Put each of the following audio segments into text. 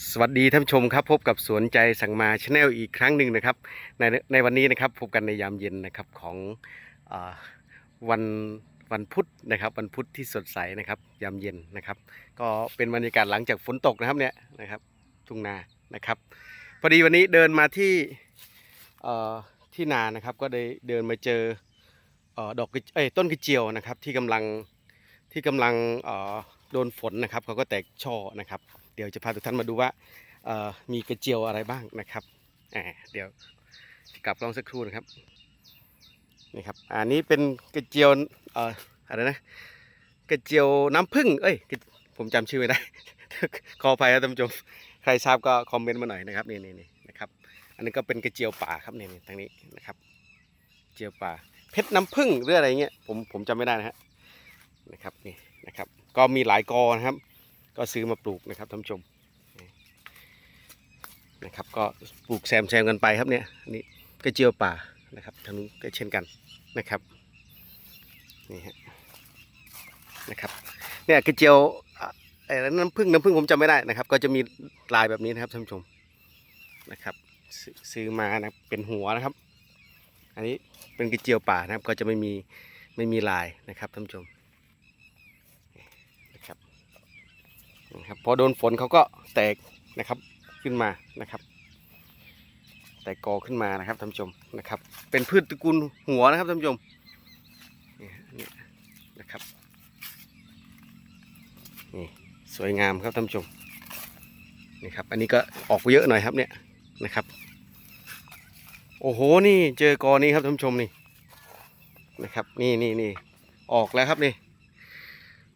สวัสดีท่านผู้ชมครับพบกับสวนใจสั่งมาชาแนลอีกครั้งหนึ่งนะครับในในวันนี้นะครับพบกันในยามเย็นนะครับของอวันวันพุธนะครับวันพุธที่สดใสนะครับยามเย็นนะครับ ก็เป็นบรรยากาศหลังจากฝนตกนะครับเนี่ยนะครับทุ่งนานะครับ พอดีวันนี้เดินมาที่ที่นานะครับก็ได้เดินมาเจออดอกเอ้ต้นกระเจียวนะครับที่กำลังที่กำลังโดนฝนนะครับเขาก็แตกช่อนะครับ เดี๋ยวจะพาทุกท่านมาดูว่ามีกระเจียวอะไรบ้างนะครับเดี๋ยวกลับลองสักครู่นะครับนี่ครับอันนี้เป็นกระเจียวอะไรนะกระเจียวน้ำผึ้งเอ้ยผมจำชื่อไม่ได้ ขออภัยครับท่านผู้ชมใครทราบก็คอมเมนต์มาหน่อยนะครับนี่นี่นี่นะครับ อันนี้ก็เป็นกระเจียวป่าครับนี่นี่ทางนี้นะครับ เจียวป่า เพชรน้ำผึ้งหรืออะไรเงี้ยผมผมจำไม่ได้นะฮะนะครับนี่นะครับ ก็มีหลายกอนะครับ ก็ซื้อมาปลูกนะครับท่านผู้ชมนะครับก็ปลูกแซมแซมกันไปครับเนี่ยอันนี้กระเจียวป่านะครับทางนู้นก็เช่นกันนะครับนี่ฮะนะครับเนี่ยกระเจียวอะไอ้น้ำผึ้งน้ำผึ้งผมจำไม่ได้นะครับ ก็จะมีลายแบบนี้นะครับท่านผู้ชมนะครับซื้อซื้อมานะเป็นหัวนะครับ อันนี้เป็นกระเจียวป่านะครับ ก็จะไม่มีไม่มีลายนะครับท่านผู้ชม นะครับ นะครับพอโดนฝนเขาก็แตกนะครับขึ้นมานะครับ แตกกอขึ้นมานะครับท่านผู้ชมนะครับ เป็นพืชตระกูลหัวนะครับท่านผู้ชมนี่ฮะนี่นะครับนี่สวยงามครับท่านผู้ชมนี่ครับอันนี้ก็ออกเยอะหน่อยครับเนี่ยนะครับ โอ้โหนี่เจอกอนี้ครับท่านผู้ชมนี่นะครับ นี่นี่นี่ออกแล้วครับนี่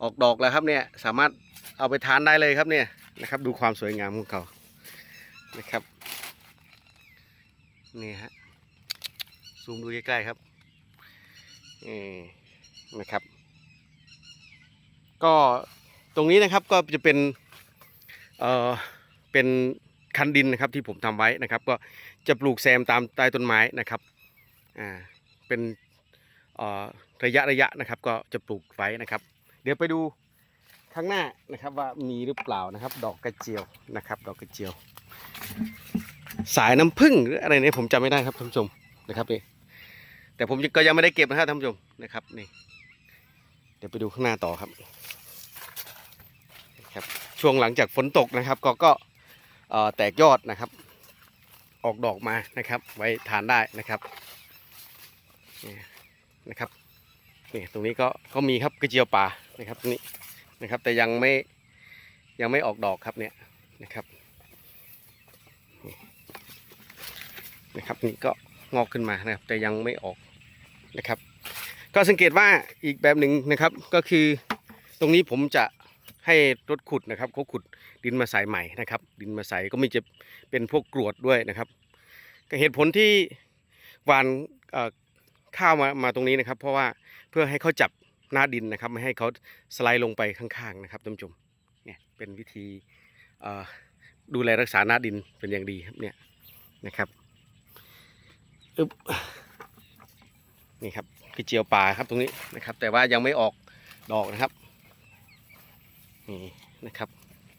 ออกดอกแล้วครับเนี่ยสามารถ เอาไปทานได้เลยครับเนี่ยนะครับ ดูความสวยงามของเขานะครับนี่ฮะซูมดูใกล้ๆครับนี่นะครับ ก็ตรงนี้นะครับก็จะเป็นเอ่อเป็นคันดินนะครับที่ผมทำไว้นะครับ ก็จะปลูกแซมตามใต้ต้นไม้นะครับอ่าเป็นเอ่อระยะระยะนะครับ ก็จะปลูกไว้นะครับ เดี๋ยวไปดู ข้างหน้านะครับว่ามีหรือเปล่านะครับ ดอกกระเจียวนะครับ ดอกกระเจียว สายน้ำผึ้งหรืออะไรเนี่ยผมจำไม่ได้ครับท่านผู้ชมนะครับนี่แต่ผมก็ยังไม่ได้เก็บนะครับท่านผู้ชมนะครับนี่เดี๋ยวไปดูข้างหน้าต่อครับครับ ช่วงหลังจากฝนตกนะครับ ก็ก็แตกยอดนะครับ ออกดอกมานะครับ ไว้ทานได้นะครับนี่นะครับนี่ตรงนี้ก็ก็มีครับกระเจียวป่านะครับตรงนี้ นะครับ แต่ยังไม่ยังไม่ออกดอกครับเนี่ยนะครับนะครับนี่ก็งอกขึ้นมานะครับ แต่ยังไม่ออกนะครับ ก็สังเกตว่าอีกแบบหนึ่งนะครับก็คือตรงนี้ผมจะให้รถขุดนะครับเขาขุดดินมาใส่ใหม่นะครับ ดินมาใส่ก็มีจะเป็นพวกกรวดด้วยนะครับก็เหตุผลที่หวานเอ่อข้าวมามาตรงนี้นะครับ เพราะว่าเพื่อให้เขาจับ หน้าดินนะครับ ไม่ให้เขาสไลด์ลงไปข้างๆนะครับท่านผู้ชมเนี่ยเป็นวิธีดูแลรักษาหน้าดินเป็นอย่างดีครับเนี่ยนะครับอึบนี่ครับกระเจียวป่าครับตรงนี้นะครับ แต่ว่ายังไม่ออกดอกนะครับนี่นะครับ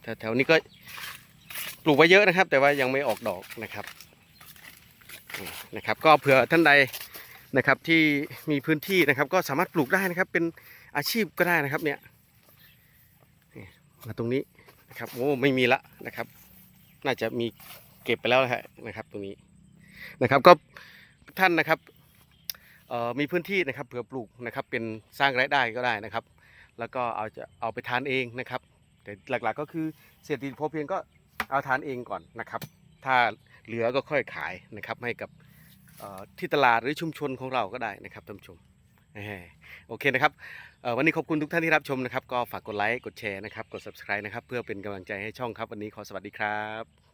แถวๆนี้ก็ปลูกไว้เยอะนะครับ แต่ว่ายังไม่ออกดอกนะครับนะครับ ก็เผื่อท่านใด นะครับที่มีพื้นที่นะครับก็สามารถปลูกได้นะครับเป็นอาชีพก็ได้นะครับเนี่ยมาตรงนี้นะครับโอ้ไม่มีละนะครับ น่าจะมีเก็บไปแล้วนะฮะนะครับตรงนี้นะครับก็ท่านนะครับมีพื้นที่นะครับเผื่อปลูกนะครับเป็นสร้างรายได้ก็ได้นะครับ แล้วก็เอาจะเอาไปทานเองนะครับ แต่หลักๆก็คือเศรษฐกิจพอเพียงก็เอาทานเองก่อนนะครับ ถ้าเหลือก็ค่อยขายนะครับให้กับ ที่ตลาดหรือชุมชนของเราก็ได้นะครับท่านผู้ชมโอเคนะครับวันนี้ขอบคุณทุกท่านที่รับชมนะครับ ก็ฝากกดไลค์กดแชร์นะครับ กด subscribe นะครับ เพื่อเป็นกำลังใจให้ช่องครับ วันนี้ขอสวัสดีครับ